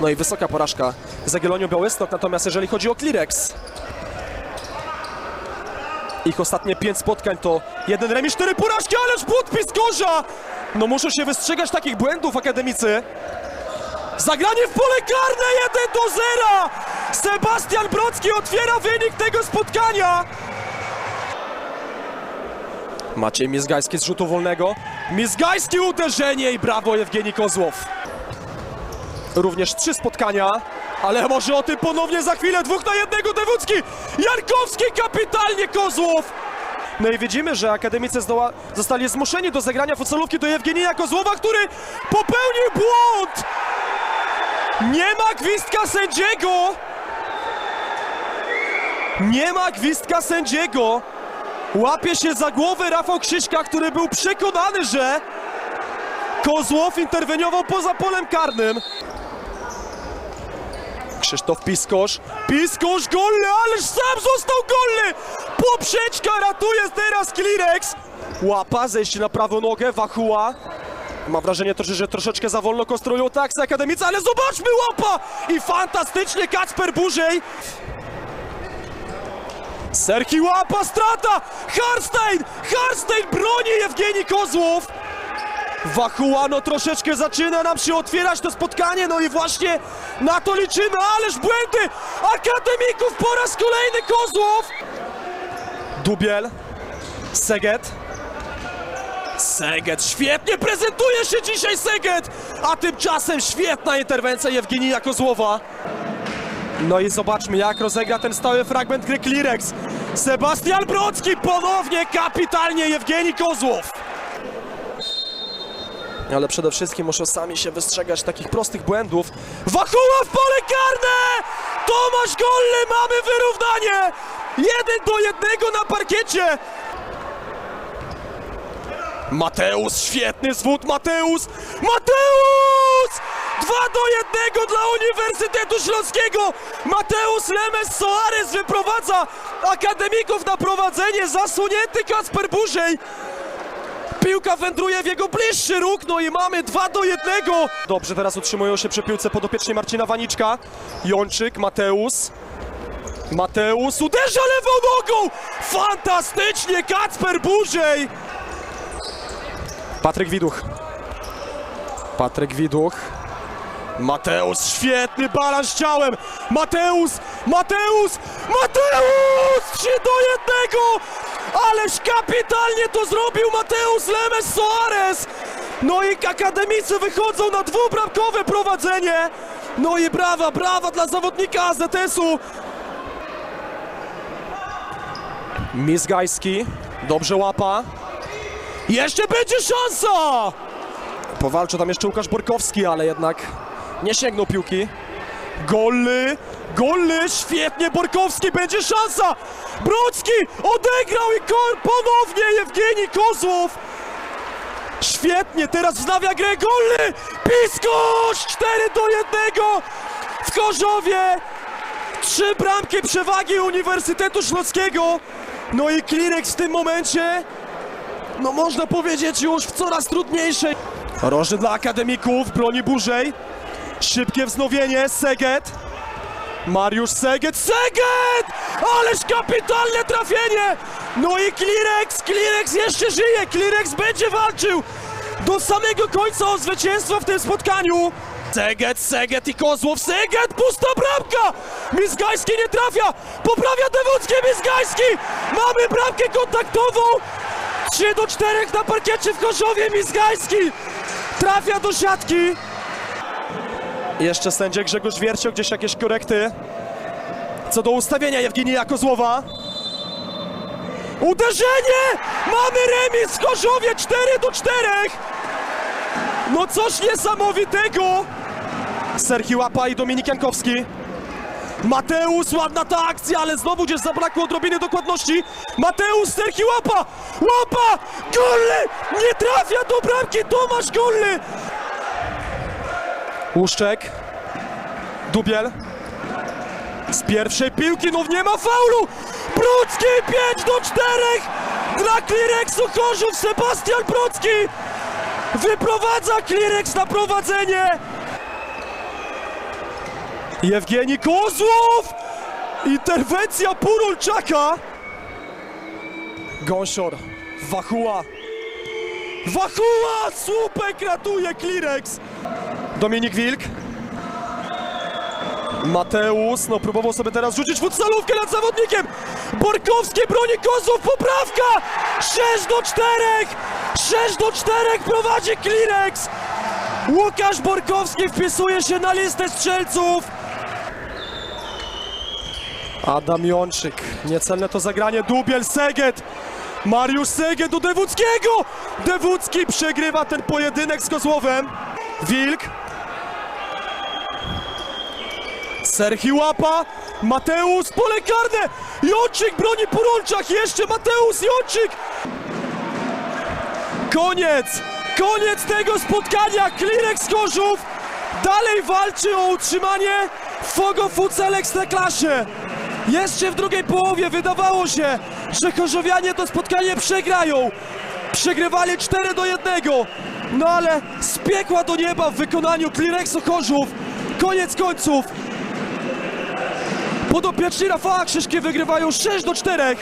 No i wysoka porażka z Jagiellonią Białystok, natomiast jeżeli chodzi o Klirex, ich ostatnie pięć spotkań to jeden remis, cztery porażki, ależ podpis Gorza! No muszą się wystrzegać takich błędów akademicy. Zagranie w pole karne 1 do 0! Sebastian Brocki otwiera wynik tego spotkania! Maciej Mizgajski z rzutu wolnego. Mizgajski uderzenie i brawo Jewgeni Kozłow. Również trzy spotkania, ale może o tym ponownie za chwilę. Dwóch na jednego Dewucki. Jankowski kapitalnie Kozłow. No i widzimy, że akademicy zdoła, zostali zmuszeni do zagrania futsalówki do Jewgenija Kozłowa, który popełnił błąd. Nie ma gwizdka sędziego. Nie ma gwizdka sędziego. Łapie się za głowę Rafał Krzyśka, który był przekonany, że Kozłow interweniował poza polem karnym. Krzysztof Piskosz. Piskosz golle, ależ sam został golle! Poprzeczka ratuje teraz Klirex. Łapa, zejście na prawą nogę, Wachuła. Mam wrażenie, że troszeczkę za wolno konstruują taksy akademicy, ale zobaczmy łapa! I fantastycznie Kacper Burzej. Serki łapa, strata! Harstein! Harstein broni Jewgeni Kozłow! Wachułano troszeczkę zaczyna nam się otwierać to spotkanie, no i właśnie na to liczymy, ależ błędy akademików po raz kolejny Kozłow! Dubiel, Seget, Seget, świetnie prezentuje się dzisiaj Seget, a tymczasem świetna interwencja Jewgenija Kozłowa. No i zobaczmy, jak rozegra ten stały fragment gry Klirex. Sebastian Brocki ponownie kapitalnie Jewgeni Kozłow. Ale przede wszystkim muszą sami się wystrzegać takich prostych błędów. Wachuła w pole karne! Tomasz Golle, mamy wyrównanie! Jeden do jednego na parkiecie! Mateusz, świetny zwód, Mateusz! Mateusz! Dwa do jednego dla Uniwersytetu Śląskiego! Mateusz Lemes Soares wyprowadza akademików na prowadzenie, zasunięty Kacper Burzej! Piłka wędruje w jego bliższy róg, no i mamy 2 do 1. Dobrze, teraz utrzymują się przy piłce podopieczni Marcina Waniczka. Jączyk, Mateusz. Mateusz uderza lewą nogą! Fantastycznie Kacper Burzej! Patryk Widuch. Patryk Widuch. Mateusz, świetny balans ciałem! Mateusz! Mateusz! Mateusz! 3 do 1! Ależ kapitalnie to zrobił Mateusz Lemes Soares! No i akademicy wychodzą na dwubramkowe prowadzenie! No i brawa, brawa dla zawodnika AZS-u! Mizgajski, dobrze łapa. Jeszcze będzie szansa! Powalczył tam jeszcze Łukasz Borkowski, ale jednak nie sięgnął piłki. Golly, Golly, świetnie Borkowski, będzie szansa! Brocki odegrał i ko- ponownie Jewgeni Kozłow! Świetnie, teraz wznawia grę Golly! Piskosz! 4 do 1 w Chorzowie! Trzy bramki przewagi Uniwersytetu Śląskiego! No i Klirex w tym momencie, no można powiedzieć już w coraz trudniejszej. Roży dla akademików, broni Burzej. Szybkie wznowienie, Seget. Mariusz Seget, Seget! Ależ kapitalne trafienie! No i Klirex, Klirex jeszcze żyje, Klirex będzie walczył do samego końca o zwycięstwo w tym spotkaniu. Seget, Seget i Kozłow, Seget, pusta bramka! Mizgajski nie trafia, poprawia Dewucki, Mizgajski! Mamy bramkę kontaktową! 3 do 4 na parkiecie w Chorzowie, Mizgajski! Trafia do siatki! Jeszcze sędzia Grzegorz Wiercio, gdzieś jakieś korekty. Co do ustawienia Jewgenija Kozłowa. Uderzenie! Mamy remis w Chorzowie 4 do 4! No coś niesamowitego! Serhi Łapa i Dominik Jankowski. Mateusz, ładna ta akcja, ale znowu gdzieś zabrakło odrobiny dokładności. Mateusz, Serhi Łapa! Łapa! Golly! Nie trafia do bramki Tomasz Golly! Łuszczek. Dubiel. Z pierwszej piłki, no nie ma faulu! Brocki 5 do 4! Dla Klirexu Chorzów Sebastian Brocki! Wyprowadza Klirex na prowadzenie! Jewgeni Kozłów! Interwencja Purulczaka! Gąsior, Wachuła. Wachuła! Słupek ratuje Klirex! Dominik Wilk. Mateusz, no próbował sobie teraz rzucić futsalówkę nad zawodnikiem. Borkowski broni Kozłów, poprawka! 6 do 4! 6 do 4 prowadzi Klirex! Łukasz Borkowski wpisuje się na listę strzelców. Adam Jączyk, niecelne to zagranie, Dubiel, Seget. Mariusz Seget do Dewuckiego! Dewucki przegrywa ten pojedynek z Kozłowem. Wilk. Serhi Łapa, Mateusz, pole karne! Jączyk broni po rączach, jeszcze Mateusz Jączyk! Koniec! Koniec tego spotkania! Klirex Korzów dalej walczy o utrzymanie Fogo Futsal Ekstraklasie! Jeszcze w drugiej połowie wydawało się, że Chorzowianie to spotkanie przegrają. Przegrywali 4 do 1. No ale z piekła do nieba w wykonaniu Klirexu Chorzów. Koniec końców. Podopieczni Rafała Krzyżkie wygrywają 6 do 4.